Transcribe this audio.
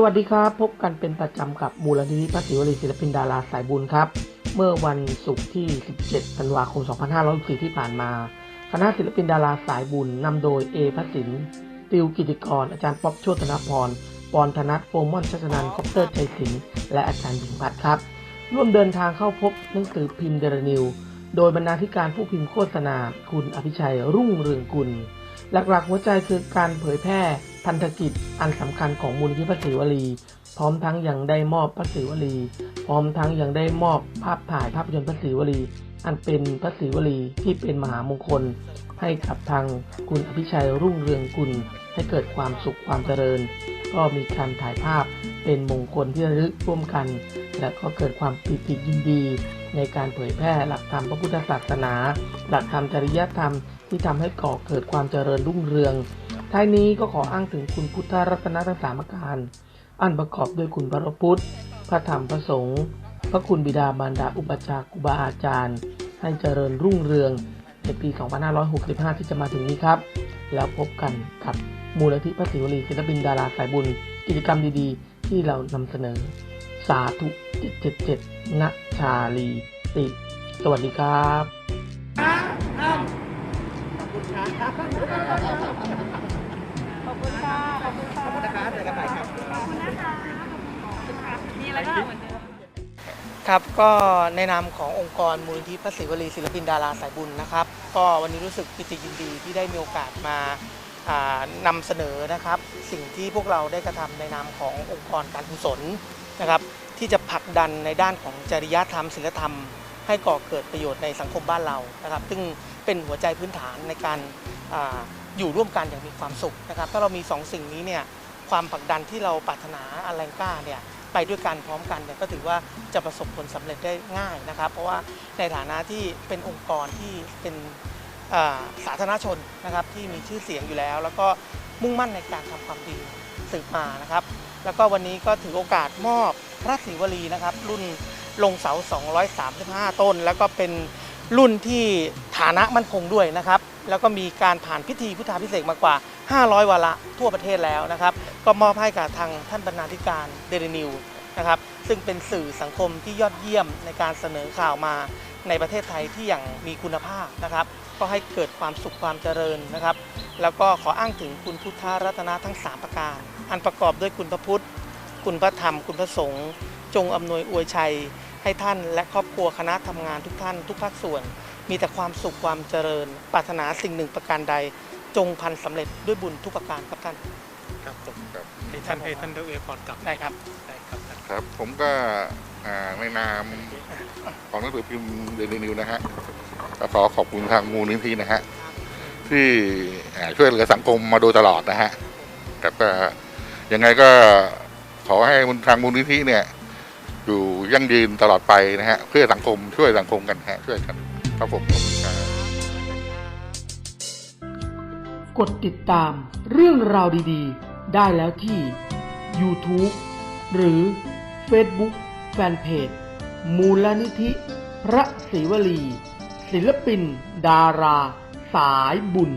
สวัสดีครับ พบกันเป็นประจำกับมูลนิธิพระศิวลีศิลปินดาราสายบุญครับ เมื่อวันศุกร์ที่ 17 ธันวาคม 2564 ที่ผ่านมา คณะศิลปินดาราสายบุญนำโดยเอพระสินติวกิติกร อาจารย์ป๊อบโชตนพรปอนธนัทโฟมอนชัชนันคอปเตอร์ใจสิงห์และอาจารย์หญิงพัฒน์ครับ ร่วมเดินทางเข้าพบหนังสือพิมพ์เดลนิว โดยบรรณาธิการผู้พิมพ์โฆษณา คุณอภิชัยรุ่งเรืองกุล หลักๆ หัวใจคือการเผยแพร่พันธกิจอันสำคัญของมูลนิธิพระศิวลี พร้อมทั้งยังได้มอบพระศิวลี พร้อมทั้งยังได้มอบภาพถ่ายภาพยนตร์พระศิวลี อันเป็นพระศิวลีที่เป็นมหามงคล ให้กับทางคุณอภิชัยรุ่งเรืองกุลให้เกิดความสุขความเจริญ ก็มีการถ่ายภาพเป็นมงคลที่ระลึกร่วมกัน และก็เกิดความปิติยินดี ในการเผยแพร่หลักธรรมพระพุทธศาสนา หลักธรรมจริยธรรม ที่ทำให้ก่อเกิดความเจริญรุ่งเรือง ท้ายนี้ก็ขออ้างถึงคุณพุทธรัตนทั้งสามประการ อันประกอบด้วยคุณพระพุทธ พระธรรมพระสงฆ์พระคุณบิดามารดาอุปชฌาย์ครูบาอาจารย์ ให้เจริญรุ่งเรืองในปี 2565 ที่จะมาถึงนี้ครับ แล้วพบกันกับมูลนิธิพระศิวลีศิลปินดาราสายบุญ กิจกรรมดีๆ ที่เรานำเสนอ สาธุ 777ณชาลีติ สวัสดีครับ ขอบคุณค่ะ ขอบคุณค่ะ ขอบคุณนะครับเจอกันใหม่ครับ ขอบคุณนะคะขอบคุณค่ะมีอะไรก็เหมือนเดิมครับก็ในนามขององค์กรมูลนิธิพระศิวลีศิลปินดาราสายบุญนะครับ ก็วันนี้รู้สึกปิติยินดีที่ได้มีโอกาสมาอ่านำเสนอนะครับ สิ่งที่พวกเราได้กระทำในนามขององค์กรการกุศลนะครับ ที่จะผลักดันในด้านของจริยธรรมศีลธรรม ให้ก่อเกิดประโยชน์ในสังคมบ้านเรานะครับ ซึ่งเป็นหัวใจพื้นฐานในการออยู่ร่วมกันอย่างมีความสุขนะครับ ถ้าเรามีสองสิ่งนี้เนี่ยความผลักดันที่เราปรารถนาอันแรงกล้าเนี่ยไปด้วยกันพร้อมกันเนี่ยก็ถือว่าจะประสบผลสำเร็จได้ง่ายนะครับ เพราะว่าในฐานะที่เป็นองค์กรที่เป็นาสาธารณชนนะครับที่มีชื่อเสียงอยู่แล้ว แล้วก็มุ่งมั่นในการทำความดีสืบมานะครับ แล้วก็วันนี้ก็ถือโอกาสมอบพระศิวลีนะครับ รุ่น ลงเสา 235 ต้น แล้วก็เป็นรุ่นที่ฐานะมั่นคงด้วยนะครับ แล้วก็มีการผ่านพิธีพุทธาพิเศษมากกว่า 500 วาระทั่วประเทศแล้วนะครับ ก็มอบให้กับทางท่านบรรณาธิการเดลินิวนะครับซึ่งเป็นสื่อสังคมที่ยอดเยี่ยมในการเสนอข่าวมาในประเทศไทยที่อย่างมีคุณภาพนะครับ ก็ให้เกิดความสุขความเจริญนะครับ แล้วก็ขออ้างถึงคุณพุทธรัตนะทั้ง 3 ประการ อันประกอบด้วยคุณพระพุทธ คุณพระธรรม คุณพระสงฆ์จงอำนวยอวยชัย ให้ท่านและครอบครัวคณะทำงานทุกท่าน ทุกภาคส่วน มีแต่ความสุขความเจริญ ปรารถนาสิ่งหนึ่งประการใด จงพันสำเร็จด้วยบุญทุกประการครับท่าน ครับผมครับให้ท่านให้ท่านได้อวยพรกลับได้ครับได้ครับท่านครับ ผมก็อ่าในนามของหนังสือพิมพ์เดลินิวนะฮะก็ขอขอบคุณทางมูลนิธินะฮะที่อ่าช่วยเหลือสังคมมาโดยตลอดนะฮะครับก็ยังไงก็ขอให้ทางมูลนิธิเนี่ยอยู่ ยั่งยืนตลอดไปนะฮะเพื่อสังคมช่วยสังคมกันฮะช่วยกันครับผมขอบคุณครับกดติดตามเรื่องราวดีๆ ได้แล้วที่ YouTube หรือ Facebook Fanpage มูลนิธิ พระศิวลี ศิลปิน ดารา สายบุญ